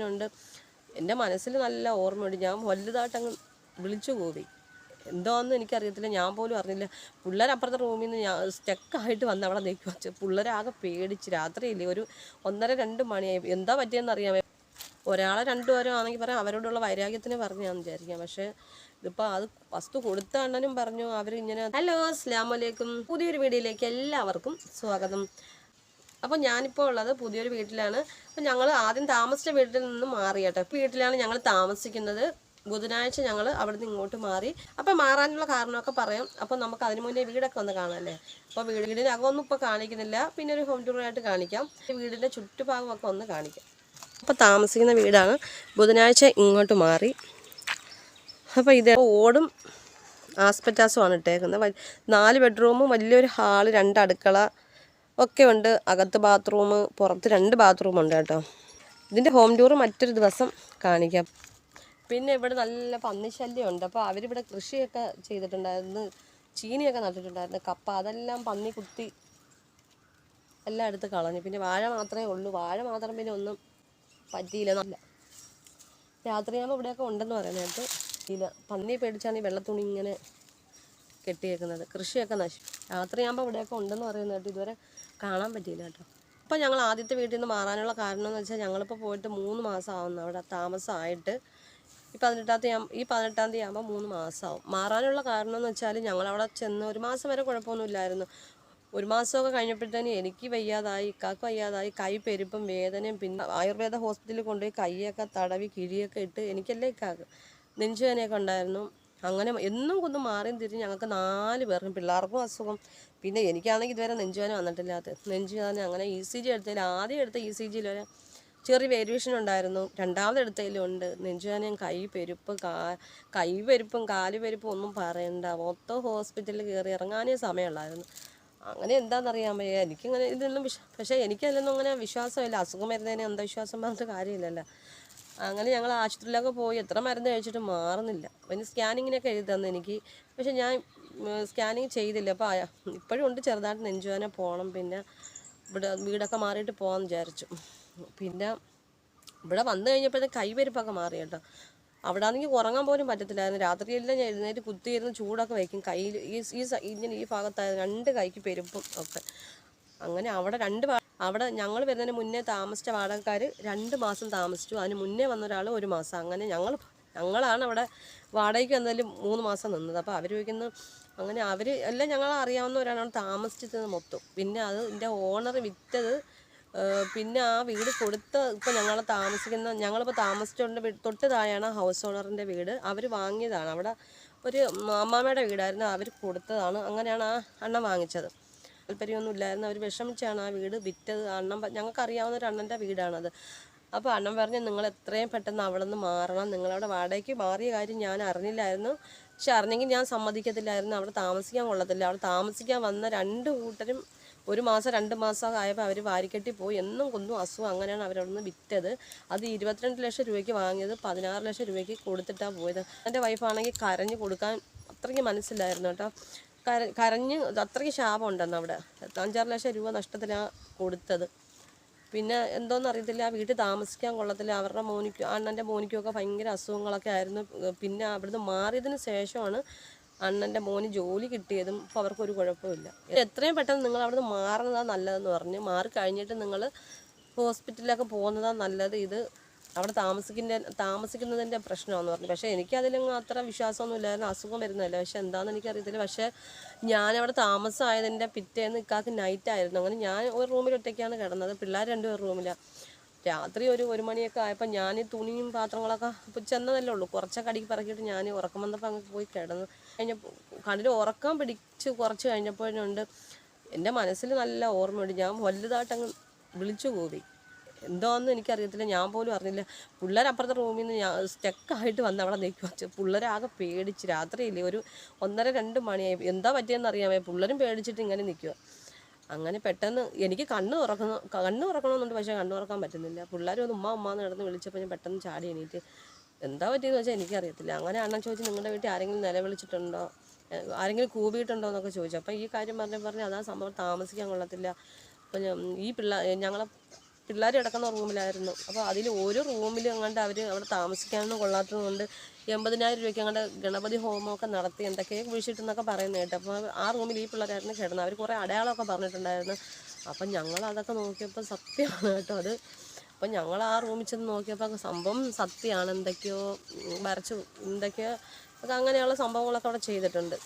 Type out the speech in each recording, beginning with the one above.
ഉണ്ട്. എന്റെ മനസ്സിൽ നല്ല ഓർമ്മയുണ്ട്. ഞാൻ വലുതായിട്ട് അങ്ങ് വിളിച്ചു കൂവി. എന്തോന്നും എനിക്കറിയത്തില്ല. ഞാൻ പോലും അറിഞ്ഞില്ല. പിള്ളേരപ്പുറത്തെ റൂമിൽ നിന്ന് ഞാൻ സ്റ്റക്കായിട്ട് വന്ന് അവിടെ നിൽക്കുക പിള്ളേരാകെ പേടിച്ച് രാത്രിയില്ലേ? ഒരു ഒന്നര രണ്ട് മണിയായി. എന്താ പറ്റിയെന്ന് അറിയാമേ? ഒരാളെ രണ്ടുപേരും ആണെങ്കിൽ പറയാം അവരോടുള്ള വൈരാഗ്യത്തിന് പറഞ്ഞാന്ന് വിചാരിക്കാം. പക്ഷേ ഇതിപ്പോൾ അത് വസ്തു കൊടുത്ത അണ്ണനും പറഞ്ഞു. അവരിങ്ങനെ ഹലോ അസ്ലാം വലൈക്കും പുതിയൊരു വീഡിയോയിലേക്ക് എല്ലാവർക്കും സ്വാഗതം. അപ്പോൾ ഞാനിപ്പോൾ ഉള്ളത് പുതിയൊരു വീട്ടിലാണ്. അപ്പോൾ ഞങ്ങൾ ആദ്യം താമസിച്ച വീട്ടിൽ നിന്ന് മാറി കേട്ടോ ഇപ്പോൾ വീട്ടിലാണ് ഞങ്ങൾ താമസിക്കുന്നത്. ബുധനാഴ്ച ഞങ്ങൾ അവിടെ നിന്ന് ഇങ്ങോട്ട് മാറി. അപ്പോൾ മാറാനുള്ള കാരണമൊക്കെ പറയാം. അപ്പോൾ നമുക്ക് അതിന് മുന്നേ വീടൊക്കെ ഒന്ന് കാണാമല്ലേ അപ്പോൾ വീട് വീടിന്റെ അകമൊന്നും ഇപ്പോൾ കാണിക്കുന്നില്ല. പിന്നെ ഒരു ഹോം ടൂറായിട്ട് കാണിക്കാം. വീടിന്റെ ചുറ്റുഭാഗമൊക്കെ ഒന്ന് കാണിക്കാം. അപ്പോൾ താമസിക്കുന്ന വീടാണ്. ബുധനാഴ്ച ഇങ്ങോട്ട് മാറി. അപ്പോൾ ഇത് ഓടും ആസ്പെറ്റാസുമാണ് ഇട്ടേക്കുന്നത്. നാല് ബെഡ്റൂമും വലിയൊരു ഹാൾ രണ്ട് അടുക്കള ഒക്കെ ഉണ്ട്. അകത്ത് ബാത്റൂം പുറത്ത് രണ്ട് ബാത്റൂം ഉണ്ട് കേട്ടോ. ഇതിന്റെ ഹോം ടൂർ മറ്റൊരു ദിവസം കാണിക്കാം. പിന്നെ ഇവിടെ നല്ല പന്നിശല്യം ഉണ്ട്. അപ്പോൾ അവരിവിടെ കൃഷിയൊക്കെ ചെയ്തിട്ടുണ്ടായിരുന്നു. ചീനിയൊക്കെ നട്ടിട്ടുണ്ടായിരുന്നു. കപ്പ അതെല്ലാം പന്നി കുത്തി എല്ലാം എടുത്ത് കളഞ്ഞു. പിന്നെ വാഴ മാത്രമേ ഉള്ളൂ. വാഴ മാത്രം പിന്നെ ഒന്നും പറ്റിയില്ല. നല്ല രാത്രിയാകുമ്പോൾ ഇവിടെയൊക്കെ ഉണ്ടെന്ന് പറയുന്നത് ഇല്ല പന്നി പേടിച്ചാണ് ഈ വെള്ളത്തുണി ഇങ്ങനെ കെട്ടിയേക്കുന്നത്. കൃഷിയൊക്കെ നശിച്ചു രാത്രിയാകുമ്പോൾ ഇവിടെയൊക്കെ ഉണ്ടെന്ന് പറയുന്നത് കേട്ടോ ഇതുവരെ കാണാൻ പറ്റിയില്ല കേട്ടോ. അപ്പോൾ ഞങ്ങൾ ആദ്യത്തെ വീട്ടിൽ നിന്ന് മാറാനുള്ള കാരണം എന്ന് വെച്ചാൽ ഞങ്ങളിപ്പോൾ പോയിട്ട് മൂന്ന് മാസം ആവുന്നു. അവിടെ താമസമായിട്ട് ഈ പതിനെട്ടാം തീയതി ഈ പതിനെട്ടാം തീയതി ആകുമ്പോൾ മൂന്ന് മാസമാവും മാറാനുള്ള കാരണം എന്ന് വെച്ചാൽ ഞങ്ങളവിടെ ചെന്ന് ഒരു മാസം വരെ കുഴപ്പമൊന്നുമില്ലായിരുന്നു ഒരു മാസമൊക്കെ കഴിഞ്ഞപ്പോഴത്തേന് എനിക്ക് വയ്യാതായി ഇക്കാക്ക് വയ്യാതായി കൈ പെരുപ്പും വേദനയും പിന്നെ ആയുർവേദ ഹോസ്പിറ്റലിൽ കൊണ്ടുപോയി കൈയൊക്കെ തടവി കിഴിയൊക്കെ ഇട്ട് എനിക്കല്ലേ ഇക്കാക്ക് നെഞ്ചുവേദനയൊക്കെ ഉണ്ടായിരുന്നു. അങ്ങനെ എന്നും കൊന്ന് മാറിയും തിരിഞ്ഞ് ഞങ്ങൾക്ക് നാല് പേർക്കും പിള്ളേർക്കും അസുഖം. പിന്നെ എനിക്കാണെങ്കിൽ ഇതുവരെ നെഞ്ചുവേദന വന്നിട്ടില്ലാത്ത. നെഞ്ചുവേദന അങ്ങനെ ഇ സി ജി എടുത്തതിൽ ആദ്യം എടുത്ത ഇ സി ജിയിൽ വരെ ചെറിയ വേരിയേഷൻ ഉണ്ടായിരുന്നു. രണ്ടാമത് എടുത്തതിലും ഉണ്ട്. നെഞ്ചുവേദനയും കൈ പെരുപ്പ് കാ കൈ പെരുപ്പും കാൽ പെരുപ്പും ഒന്നും പറയണ്ട. മൊത്തം ഹോസ്പിറ്റലിൽ കയറി ഇറങ്ങാനേ സമയമുള്ളായിരുന്നു. അങ്ങനെ എന്താണെന്നറിയാൻ വയ്യ എനിക്കിങ്ങനെ ഇതൊന്നും വിശ്വാ പക്ഷേ എനിക്കതിലൊന്നും അങ്ങനെ വിശ്വാസമില്ല. അസുഖം വരുന്നതിന് അന്ധവിശ്വാസം പറഞ്ഞിട്ട് കാര്യമില്ലല്ലോ. അങ്ങനെ ഞങ്ങൾ ആശുപത്രിയിലൊക്കെ പോയി എത്ര മരുന്ന് കഴിച്ചിട്ട് മാറുന്നില്ല. പിന്നെ സ്കാനിങ്ങിനൊക്കെ എഴുതി തന്നു എനിക്ക്. പക്ഷെ ഞാൻ സ്കാനിങ് ചെയ്തില്ല. അപ്പോൾ ഇപ്പോഴും ഉണ്ട് ചെറുതായിട്ട് നെഞ്ചുവാനെ പോകണം പിന്നെ ഇവിടെ വീടൊക്കെ മാറിയിട്ട് പോകാമെന്ന് വിചാരിച്ചു. പിന്നെ ഇവിടെ വന്നു കഴിഞ്ഞപ്പോഴത്തെ കൈവരിപ്പൊക്കെ മാറി കേട്ടോ. അവിടെ ആണെങ്കിൽ ഉറങ്ങാൻ പോലും പറ്റത്തില്ലായിരുന്നു. രാത്രിയെല്ലാം ഞാൻ എഴുന്നേറ്റ് കുത്തിയിരുന്ന് ചൂടൊക്കെ വയ്ക്കും. കയ്യിൽ ഈ ഈ ഇങ്ങനെ ഈ ഭാഗത്തായിരുന്നു രണ്ട് കൈക്ക് പെരുപ്പും ഒക്കെ. അങ്ങനെ അവിടെ രണ്ട് അവിടെ ഞങ്ങൾ വരുന്നതിന് മുന്നേ താമസിച്ച വാടകക്കാർ രണ്ട് മാസം താമസിച്ചു. അതിന് മുന്നേ വന്ന ഒരാൾ ഒരു മാസം. അങ്ങനെ ഞങ്ങൾ ഞങ്ങളാണ് അവിടെ വാടകയ്ക്ക് വന്നതിൽ മൂന്ന് മാസം നിന്നത്. അപ്പോൾ അവർ ചോദിക്കുന്നു അങ്ങനെ അവർ എല്ലാം ഞങ്ങൾ അറിയാവുന്നവരാണ് അവിടെ താമസിച്ചത് മൊത്തം. പിന്നെ അത് എന്റെ ഓണർ വിറ്റത് പിന്നെ ആ വീട് കൊടുത്ത ഇപ്പോൾ ഞങ്ങൾ താമസിക്കുന്ന ഞങ്ങളിപ്പോൾ താമസിച്ചുകൊണ്ട് തൊട്ട് താഴെയാണ് ഹൗസ് ഓണറിന്റെ വീട്. അവർ വാങ്ങിയതാണ്. അവിടെ ഒരു അമ്മാമ്മയുടെ വീടായിരുന്നു. അവർ കൊടുത്തതാണ്. അങ്ങനെയാണ് ആ അണ്ണൻ വാങ്ങിച്ചത്. താല്പര്യമൊന്നും ഇല്ലായിരുന്നു. അവർ വിഷമിച്ചാണ് ആ വീട് വിറ്റത്. അണ്ണൻ ഞങ്ങൾക്ക് അറിയാവുന്ന ഒരു അണ്ണന്റെ വീടാണത് അപ്പോൾ അണ്ണൻ പറഞ്ഞ് നിങ്ങൾ എത്രയും പെട്ടെന്ന് അവിടെ നിന്ന് മാറണം. നിങ്ങളവിടെ വാടകയ്ക്ക് മാറിയ കാര്യം ഞാൻ അറിഞ്ഞില്ലായിരുന്നു. പക്ഷെ അറിഞ്ഞെങ്കിൽ ഞാൻ സമ്മതിക്കത്തില്ലായിരുന്നു. അവിടെ താമസിക്കാൻ കൊള്ളത്തില്ല. അവിടെ താമസിക്കാൻ വന്ന രണ്ട് കൂട്ടരും ഒരു മാസം രണ്ട് മാസം ആയപ്പോൾ അവർ വാരിക്കെട്ടി പോയി എന്നും കൊന്നും അസുഖം അങ്ങനെയാണ് അവരവിടെ നിന്ന് വിറ്റത്. അത് ഇരുപത്തിരണ്ട് ലക്ഷം രൂപയ്ക്ക് വാങ്ങിയത്. പതിനാറ് ലക്ഷം രൂപയ്ക്ക് കൊടുത്തിട്ടാണ് പോയത്. എന്റെ വൈഫാണെങ്കിൽ കരഞ്ഞ് കൊടുക്കാൻ അത്രയ്ക്ക് മനസ്സിലായിരുന്നു കേട്ടോ. കര കരഞ്ഞ് അത്രയ്ക്ക് ശാപം ഉണ്ടെന്ന് അവിടെ. അഞ്ചാറ് ലക്ഷം രൂപ നഷ്ടത്തിലാണ് കൊടുത്തത്. പിന്നെ എന്തോന്ന് അറിയത്തില്ല വീട്ടിൽ താമസിക്കാൻ കൊള്ളത്തില്ല. അവരുടെ മോനിക്കും അണ്ണന്റെ മോനിക്കുമൊക്കെ ഭയങ്കര അസുഖങ്ങളൊക്കെ ആയിരുന്നു. പിന്നെ അവിടുന്ന് മാറിയതിന് ശേഷമാണ് അണ്ണന്റെ മോന് ജോലി കിട്ടിയതും ഇപ്പോൾ അവർക്കൊരു കുഴപ്പമില്ല എത്രയും പെട്ടെന്ന് നിങ്ങൾ അവിടുന്ന് മാറുന്നതാണ് നല്ലതെന്ന് പറഞ്ഞ്. മാറി കഴിഞ്ഞിട്ട് നിങ്ങൾ ഹോസ്പിറ്റലിലൊക്കെ പോകുന്നതാണ് നല്ലത്. ഇത് അവിടെ താമസിക്കുന്ന താമസിക്കുന്നതിന്റെ പ്രശ്നമാണെന്ന് പറഞ്ഞു. പക്ഷേ എനിക്കതിലങ്ങ് അത്ര വിശ്വാസമൊന്നും ഇല്ലായിരുന്നു. അസുഖം വരുന്നതല്ല. പക്ഷെ എന്താണെന്ന് എനിക്കറിയത്തില്ല. പക്ഷേ ഞാനവിടെ താമസമായതിന്റെ പിറ്റേന്ന് ഇക്കാക്ക് നൈറ്റായിരുന്നു അങ്ങനെ ഞാൻ ഒരു റൂമിൽ ഒറ്റയ്ക്കാണ് കിടന്നത്. പിള്ളേർ രണ്ടുപേർ റൂമിലാണ് രാത്രി ഒരു ഒരു മണിയൊക്കെ ആയപ്പോൾ ഞാൻ തുണിയും പാത്രങ്ങളൊക്കെ ഇപ്പോൾ ചെന്നതല്ലേ ഉള്ളൂ. കുറച്ചൊക്കെ അടിക്ക് പറക്കിയിട്ട് ഞാൻ ഉറക്കം വന്നപ്പോൾ അങ്ങ് പോയി കിടന്നു. കഴിഞ്ഞപ്പോൾ കണ്ണിൽ ഉറക്കം പിടിച്ച് കുറച്ച് കഴിഞ്ഞപ്പോഴുണ്ട്. എന്റെ മനസ്സിൽ നല്ല ഓർമ്മയുണ്ട്. ഞാൻ വലുതായിട്ടങ്ങ് വിളിച്ചു കൂവി. എന്തോന്നും എനിക്കറിയത്തില്ല. ഞാൻ പോലും അറിഞ്ഞില്ല. പിള്ളേർ അപ്പുറത്തെ റൂമിൽ നിന്ന് ഞാൻ സ്റ്റക്കായിട്ട് വന്ന് അവിടെ നിൽക്കുക പിള്ളേരാകെ പേടിച്ച് രാത്രിയില്ലേ? ഒരു ഒന്നര രണ്ട് മണിയായി. എന്താ പറ്റിയെന്ന് അറിയാമേ. പിള്ളേരും പേടിച്ചിട്ട് ഇങ്ങനെ നിൽക്കുക അങ്ങനെ പെട്ടെന്ന് എനിക്ക് കണ്ണ് തുറക്കുന്നു. കണ്ണ് തുറക്കണമെന്നുണ്ട്. പക്ഷേ കണ്ണ് തുറക്കാൻ പറ്റുന്നില്ല. പിള്ളേരും ഒന്ന് ഉമ്മ ഉമ്മ എന്ന് കിടന്ന് വിളിച്ചപ്പോൾ ഞാൻ പെട്ടെന്ന് ചാടി എണീറ്റ് എന്താ പറ്റിയെന്ന് വെച്ചാൽ എനിക്കറിയത്തില്ല. അങ്ങനെ അണ്ണൻ ചോദിച്ചു നിങ്ങളുടെ വീട്ടിൽ ആരെങ്കിലും നിലവിളിച്ചിട്ടുണ്ടോ? ആരെങ്കിലും കൂവിയിട്ടുണ്ടോ എന്നൊക്കെ ചോദിച്ചു. അപ്പോൾ ഈ കാര്യം പറഞ്ഞ് പറഞ്ഞ് അതാ സംഭവം. താമസിക്കാൻ കൊള്ളത്തില്ല. അപ്പം ഈ പിള്ള ഞങ്ങളെ പിള്ളേർ കിടക്കുന്ന റൂമിലായിരുന്നു. അപ്പോൾ അതിൽ ഒരു റൂമിൽ അങ്ങാണ്ട് അവർ അവിടെ താമസിക്കാനൊന്നും കൊള്ളാത്തത് കൊണ്ട് എൺപതിനായിരം രൂപയ്ക്ക് അങ്ങോട്ട് ഗണപതി ഹോമമൊക്കെ നടത്തി എന്തൊക്കെയോ കുഴിച്ചിട്ടെന്നൊക്കെ പറയുന്നത് കേട്ടോ. അപ്പോൾ ആ റൂമിൽ ഈ പിള്ളേരായിരുന്നു കിടന്നത്. അവർ കുറേ അടയാളമൊക്കെ പറഞ്ഞിട്ടുണ്ടായിരുന്നു. അപ്പം ഞങ്ങൾ അതൊക്കെ നോക്കിയപ്പോൾ സത്യമാണ് കേട്ടോ അത്. അപ്പം ഞങ്ങൾ ആ റൂമിൽ ചെന്ന് നോക്കിയപ്പോൾ സംഭവം സത്യമാണ്. എന്തൊക്കെയോ വരച്ചു എന്തൊക്കെയോ അങ്ങനെയുള്ള സംഭവങ്ങളൊക്കെ അവിടെ ചെയ്തിട്ടുണ്ട്.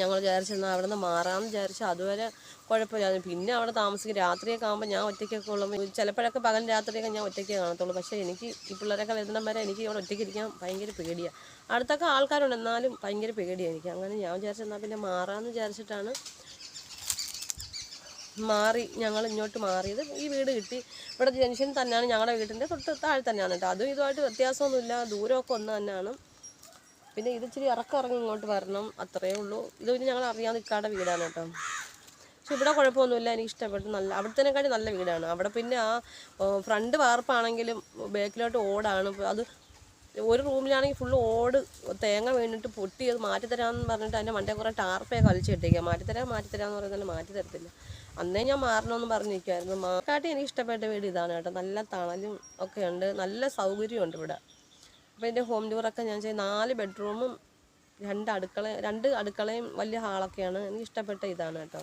ഞങ്ങൾ വിചാരിച്ചെന്നാൽ അവിടെ നിന്ന് മാറാമെന്ന് വിചാരിച്ചു അതുവരെ കുഴപ്പമില്ലായിരുന്നു. പിന്നെ അവിടെ താമസിക്കും. രാത്രിയൊക്കെ ആകുമ്പോൾ ഞാൻ ഒറ്റയ്ക്കൊക്കെ ഉള്ളപ്പോൾ ചിലപ്പോഴൊക്കെ പകൽ രാത്രിയൊക്കെ ഞാൻ ഒറ്റയ്ക്കേ കാണത്തുള്ളൂ. പക്ഷേ എനിക്ക് ഈ പിള്ളേരൊക്കെ വരുന്ന വരെ എനിക്ക് അവിടെ ഒറ്റയ്ക്ക് ഇരിക്കാൻ ഭയങ്കര പേടിയാണ് അടുത്തൊക്കെ ആൾക്കാരുണ്ട്. എന്നാലും ഭയങ്കര പേടിയാണ് എനിക്ക്. അങ്ങനെ ഞാൻ വിചാരിച്ചെന്നാൽ പിന്നെ മാറാമെന്ന് വിചാരിച്ചിട്ടാണ് മാറി ഞങ്ങൾ ഇങ്ങോട്ട് മാറിയത്. ഈ വീട് കിട്ടി. ഇവിടെ ജംഗ്ഷൻ തന്നെയാണ് ഞങ്ങളുടെ വീടിന്റെ തൊട്ട് താഴെ തന്നെയാണ് കേട്ടോ. അതും ഇതുമായിട്ട് വ്യത്യാസമൊന്നുമില്ല. ദൂരമൊക്കെ ഒന്ന് തന്നെയാണ്. പിന്നെ ഇത് ഇച്ചിരി ഇറക്കം ഇറങ്ങി ഇങ്ങോട്ട് വരണം അത്രയേ ഉള്ളൂ. ഇത് പിന്നെ ഞങ്ങൾ അറിയാൻ നിൽക്കാത്ത വീടാണ് കേട്ടോ. പക്ഷെ ഇവിടെ കുഴപ്പമൊന്നുമില്ല എനിക്ക് ഇഷ്ടപ്പെട്ടു. നല്ല അവിടത്തേനെക്കാട്ടി നല്ല വീടാണ്. അവിടെ പിന്നെ ആ ഫ്രണ്ട് വാർപ്പാണെങ്കിലും ബാക്കിലോട്ട് ഓടാണ്. അത് ഒരു റൂമിലാണെങ്കിൽ ഫുള്ള് ഓട് തേങ്ങ വീണിട്ട് പൊട്ടി അത് മാറ്റിത്തരാമെന്ന് പറഞ്ഞിട്ട് അതിന്റെ മണ്ടേ കുറേ ടാർപ്പേ കളിച്ച് ഇട്ടേക്കുക മാറ്റിത്തരാം മാറ്റിത്തരാമെന്ന് പറയുന്നത് മാറ്റി തരത്തില്ല. അന്നേ ഞാൻ മാറണമെന്ന് പറഞ്ഞിരിക്കുമായിരുന്നു മാക്കാട്ടി എനിക്ക് ഇഷ്ടപ്പെട്ട വീട് ഇതാണ് കേട്ടോ. നല്ല തണലും ഒക്കെ ഉണ്ട്. നല്ല സൗകര്യമുണ്ട് ഇവിടെ. അപ്പോൾ എന്റെ ഹോം ടൂറൊക്കെ ഞാൻ ചെയ്ത് നാല് ബെഡ്റൂമും രണ്ട് അടുക്കള രണ്ട് അടുക്കളയും വലിയ ഹാളൊക്കെയാണ് എനിക്ക് ഇഷ്ടപ്പെട്ട ഇതാണ് കേട്ടോ.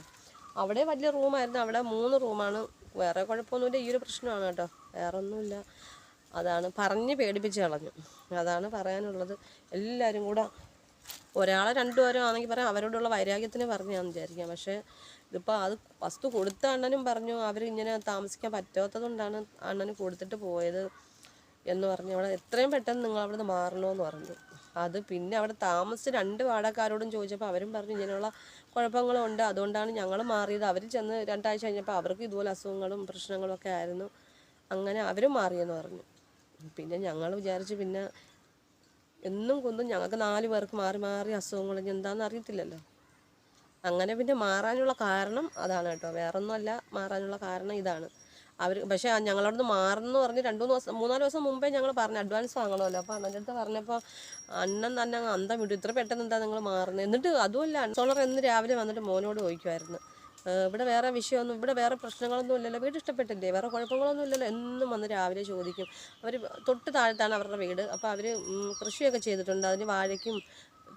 അവിടെ വലിയ റൂമായിരുന്നു അവിടെ മൂന്ന് റൂമാണ് വേറെ കുഴപ്പമൊന്നുമില്ല. ഈ ഒരു പ്രശ്നമാണ് കേട്ടോ. വേറെ ഒന്നുമില്ല അതാണ് പറഞ്ഞ് പേടിപ്പിച്ച് കളഞ്ഞു. അതാണ് പറയാനുള്ളത്. എല്ലാവരും കൂടെ ഒരാളെ രണ്ടുപേരും ആണെങ്കിൽ പറയാം അവരോടുള്ള വൈരാഗ്യത്തിന് പറഞ്ഞാന്ന് വിചാരിക്കാം. പക്ഷേ ഇതിപ്പോൾ അത് വസ്തു കൊടുത്ത അണ്ണനും പറഞ്ഞു അവർ ഇങ്ങനെ താമസിക്കാൻ പറ്റാത്തതുകൊണ്ടാണ് അണ്ണന് കൊടുത്തിട്ട് പോയത്. എന്ന് പറഞ്ഞു അവിടെ എത്രയും പെട്ടെന്ന് നിങ്ങൾ അവിടെ നിന്ന് മാറണമെന്ന് പറഞ്ഞു. അത് പിന്നെ അവിടെ താമസിച്ച് രണ്ട് വാടകക്കാരോടും ചോദിച്ചപ്പോൾ അവരും പറഞ്ഞു ഇങ്ങനെയുള്ള കുഴപ്പങ്ങളും ഉണ്ട് അതുകൊണ്ടാണ് ഞങ്ങൾ മാറിയത്. അവർ ചെന്ന് രണ്ടാഴ്ച കഴിഞ്ഞപ്പോൾ അവർക്ക് ഇതുപോലെ അസുഖങ്ങളും പ്രശ്നങ്ങളും ഒക്കെ ആയിരുന്നു. അങ്ങനെ അവരും മാറിയെന്ന് പറഞ്ഞു. പിന്നെ ഞങ്ങൾ വിചാരിച്ച് പിന്നെ എന്നും കൊന്നും ഞങ്ങൾക്ക് നാല് പേർക്ക് മാറി മാറി അസുഖങ്ങൾ എന്താണെന്ന് അറിയത്തില്ലല്ലോ. അങ്ങനെ പിന്നെ മാറാനുള്ള കാരണം അതാണ് കേട്ടോ. വേറൊന്നുമല്ല മാറാനുള്ള കാരണം ഇതാണ്. അവർ പക്ഷേ ഞങ്ങളവിടുന്ന് മാറുന്നു പറഞ്ഞ് രണ്ട് മൂന്ന് ദിവസം മൂന്നാൽ ദിവസം മുമ്പേ ഞങ്ങൾ പറഞ്ഞു അഡ്വാൻസ് വാങ്ങണമല്ലോ. അപ്പോൾ അണ്ണന്റെ അടുത്ത് പറഞ്ഞപ്പോൾ അണ്ണൻ തന്നെ അന്ത വിട്ടു. ഇത്ര പെട്ടെന്ന് എന്താ നിങ്ങൾ മാറുന്നത് എന്നിട്ട് അതുമല്ല സോളർ എന്ന് രാവിലെ വന്നിട്ട് മോനോട് ചോദിക്കുമായിരുന്നു ഇവിടെ വേറെ വിഷയമൊന്നും ഇവിടെ വേറെ പ്രശ്നങ്ങളൊന്നും ഇല്ലല്ലോ. വീട് ഇഷ്ടപ്പെട്ടില്ലേ? വേറെ കുഴപ്പങ്ങളൊന്നും ഇല്ലല്ലോ? എന്നും വന്ന് രാവിലെ ചോദിക്കും. അവർ തൊട്ട് താഴത്താണ് അവരുടെ വീട്. അപ്പോൾ അവർ കൃഷിയൊക്കെ ചെയ്തിട്ടുണ്ട്. അതിന് വാഴയ്ക്കും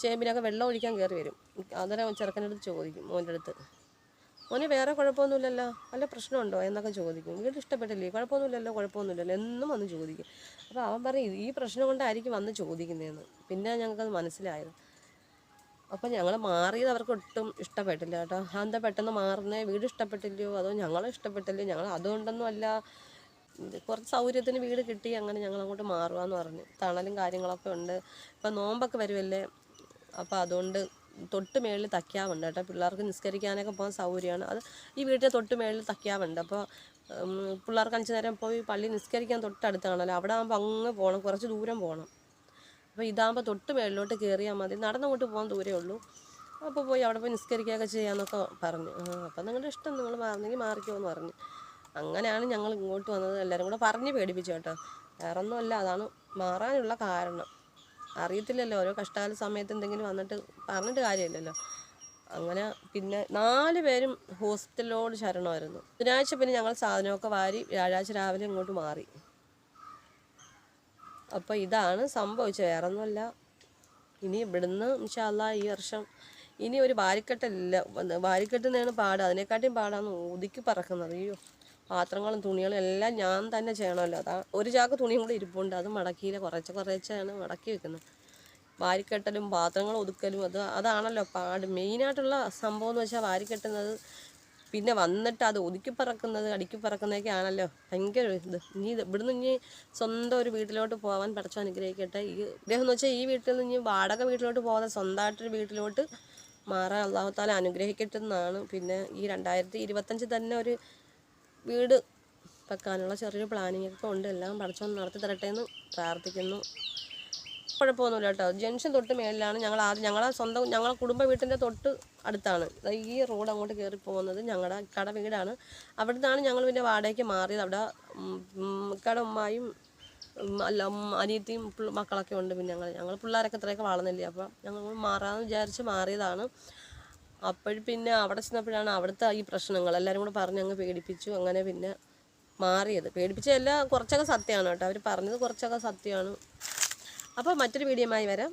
ചേമ്പിനൊക്കെ വെള്ളം ഒഴിക്കാൻ കയറി വരും. അന്നേരം അടുത്ത് ചോദിക്കും മോന്റെ അടുത്ത്. മോനെ വേറെ കുഴപ്പമൊന്നുമില്ലല്ലോ. വല്ല പ്രശ്നമുണ്ടോ എന്നൊക്കെ ചോദിക്കും. വീട് ഇഷ്ടപ്പെട്ടില്ലേ? കുഴപ്പമൊന്നുമില്ലല്ലോ കുഴപ്പമൊന്നുമില്ലല്ലോ എന്നും വന്ന് ചോദിക്കും. അപ്പോൾ അവൻ പറയും ഈ പ്രശ്നം കൊണ്ടായിരിക്കും വന്ന് ചോദിക്കുന്നതെന്ന് പിന്നെ ഞങ്ങൾക്കത് മനസ്സിലായത്. അപ്പോൾ ഞങ്ങൾ മാറിയത് അവർക്ക് ഒട്ടും ഇഷ്ടപ്പെട്ടില്ല കേട്ടോ. എന്താ പെട്ടെന്ന് മാറുന്നേ? വീട് ഇഷ്ടപ്പെട്ടില്ലയോ? അതോ ഞങ്ങളെ ഇഷ്ടപ്പെട്ടില്ലയോ ഞങ്ങൾ അതുകൊണ്ടൊന്നും അല്ല. കുറച്ച് സൗകര്യത്തിന് വീട് കിട്ടി അങ്ങനെ ഞങ്ങൾ അങ്ങോട്ട് മാറുകയെന്ന് പറഞ്ഞു. തണലും കാര്യങ്ങളൊക്കെ ഉണ്ട്. ഇപ്പം നോമ്പൊക്കെ വരുമല്ലേ അപ്പോൾ അതുകൊണ്ട് തൊട്ട് മേളിൽ തയ്ക്കാവുണ്ട് കേട്ടോ. പിള്ളേർക്ക് നിസ്കരിക്കാനൊക്കെ പോകാൻ സൗകര്യമാണ്. അത് ഈ വീട്ടിൽ തൊട്ട് മേളിൽ തയ്ക്കാവുണ്ട് അപ്പോൾ പിള്ളേർക്ക് അഞ്ച് നേരം പോയി പള്ളി നിസ്കരിക്കാൻ തൊട്ടടുത്താണല്ലോ. അവിടെ ആകുമ്പോൾ അങ്ങ് പോകണം കുറച്ച് ദൂരം പോകണം അപ്പോൾ ഇതാകുമ്പോൾ തൊട്ട് മേളിലോട്ട് കയറിയാൽ മതി. നടന്നങ്ങോട്ട് പോകാൻ ദൂരമേ ഉള്ളൂ. അപ്പോൾ പോയി അവിടെ പോയി നിസ്കരിക്കുകയൊക്കെ ചെയ്യാമെന്നൊക്കെ പറഞ്ഞു. അപ്പോൾ അപ്പം നിങ്ങളുടെ ഇഷ്ടം നിങ്ങൾ മാറുന്നെങ്കിൽ മാറിക്കോ പറഞ്ഞു. അങ്ങനെയാണ് ഞങ്ങൾ ഇങ്ങോട്ട് വന്നത്. എല്ലാവരും കൂടെ പറഞ്ഞ് പേടിപ്പിച്ചു കേട്ടോ. വേറൊന്നുമല്ല. അതാണ് മാറാനുള്ള കാരണം. അറിയത്തില്ലല്ലോ. ഓരോ കഷ്ടകാല സമയത്ത് എന്തെങ്കിലും വന്നിട്ട് പറഞ്ഞിട്ട് കാര്യമില്ലല്ലോ. അങ്ങനെ പിന്നെ നാല് പേരും ഹോസ്പിറ്റലിലോട് ശരണമായിരുന്നു. ബുധനാഴ്ച പിന്നെ ഞങ്ങൾ സാധനമൊക്കെ വാരി വ്യാഴാഴ്ച രാവിലെ ഇങ്ങോട്ട് മാറി. അപ്പോൾ ഇതാണ് സംഭവിച്ചത്. വേറെ ഒന്നുമല്ല ഇനി ഇവിടുന്ന് ഇൻഷാല്ല ഈ വർഷം ഇനി ഒരു വാരിക്കെട്ടില്ല വാരിക്കെട്ടുന്നതാണ് പാട്. അതിനെക്കാട്ടിയും പാടാന്ന് ഒതുക്കി പറക്കുന്നത്. അയ്യോ. പാത്രങ്ങളും തുണികളും എല്ലാം ഞാൻ തന്നെ ചെയ്യണമല്ലോ. അതാ ഒരു ചാക്ക് തുണിയും കൂടെ ഇരിപ്പുണ്ട്. അത് മടക്കിയില്ല. കുറച്ച് കുറച്ചാണ് മടക്കി വെക്കുന്നത്. വാരിക്കെട്ടലും പാത്രങ്ങൾ ഒതുക്കലും അത് അതാണല്ലോ പാട്. മെയിനായിട്ടുള്ള സംഭവം എന്ന് വെച്ചാൽ വാരിക്കെട്ടുന്നത് പിന്നെ വന്നിട്ട് അത് ഒതുക്കി പറക്കുന്നത് അടുക്കി പറക്കുന്നതൊക്കെ ആണല്ലോ. ഭയങ്കര ഇത്. ഇനി ഇത് ഇവിടുന്ന് ഇനി സ്വന്തം ഒരു വീട്ടിലോട്ട് പോകാൻ പഠിച്ചു അനുഗ്രഹിക്കട്ടെ. ഈ ഇദ്ദേഹം എന്ന് വെച്ചാൽ ഈ വീട്ടിൽ നിന്ന് ഇനി വാടക വീട്ടിലോട്ട് പോകാതെ സ്വന്തമായിട്ടൊരു വീട്ടിലോട്ട് മാറാൻ അള്ളാഹുത്താല അനുഗ്രഹിക്കട്ടെ എന്നാണ് പിന്നെ ഈ രണ്ടായിരത്തി ഇരുപത്തഞ്ച് തന്നെ ഒരു വീട് വെക്കാനുള്ള ചെറിയൊരു പ്ലാനിങ് ഒക്കെ ഉണ്ട്. എല്ലാം പഠിച്ചൊന്ന് നടത്തി തരട്ടെ എന്ന് പ്രാർത്ഥിക്കുന്നു. കുഴപ്പമൊന്നുമില്ല കേട്ടോ. ജംഗ്ഷൻ തൊട്ട് മേളിലാണ് ഞങ്ങൾ ആദ്യം ഞങ്ങളെ സ്വന്തം ഞങ്ങളുടെ കുടുംബ വീട്ടിന്റെ തൊട്ട് അടുത്താണ്. ഈ റോഡ് അങ്ങോട്ട് കയറി പോകുന്നത് ഞങ്ങളുടെ കട വീടാണ്. അവിടെ നിന്നാണ് ഞങ്ങൾ പിന്നെ വാടകയ്ക്ക് മാറിയത്. അവിടെ കട ഉമ്മായും അല്ല അനിയത്തിയും മക്കളൊക്കെ ഉണ്ട് പിന്നെ ഞങ്ങൾ. ഞങ്ങൾ പിള്ളേരൊക്കെ ഇത്രയൊക്കെ വളർന്നില്ലേ. അപ്പം ഞങ്ങൾ മാറാമെന്ന് വിചാരിച്ച് മാറിയതാണ്. അപ്പോൾ പിന്നെ അവിടെ ചെന്നപ്പോഴാണ് അവിടുത്തെ ഈ പ്രശ്നങ്ങൾ. എല്ലാവരും കൂടെ പറഞ്ഞ് അങ്ങ് പേടിപ്പിച്ചു. അങ്ങനെ പിന്നെ മാറിയത്. പേടിപ്പിച്ചതല്ല കുറച്ചൊക്കെ സത്യമാണ് കേട്ടോ. അവർ പറഞ്ഞത് കുറച്ചൊക്കെ സത്യമാണ്. അപ്പോൾ മറ്റൊരു വീഡിയോയുമായി വരാം.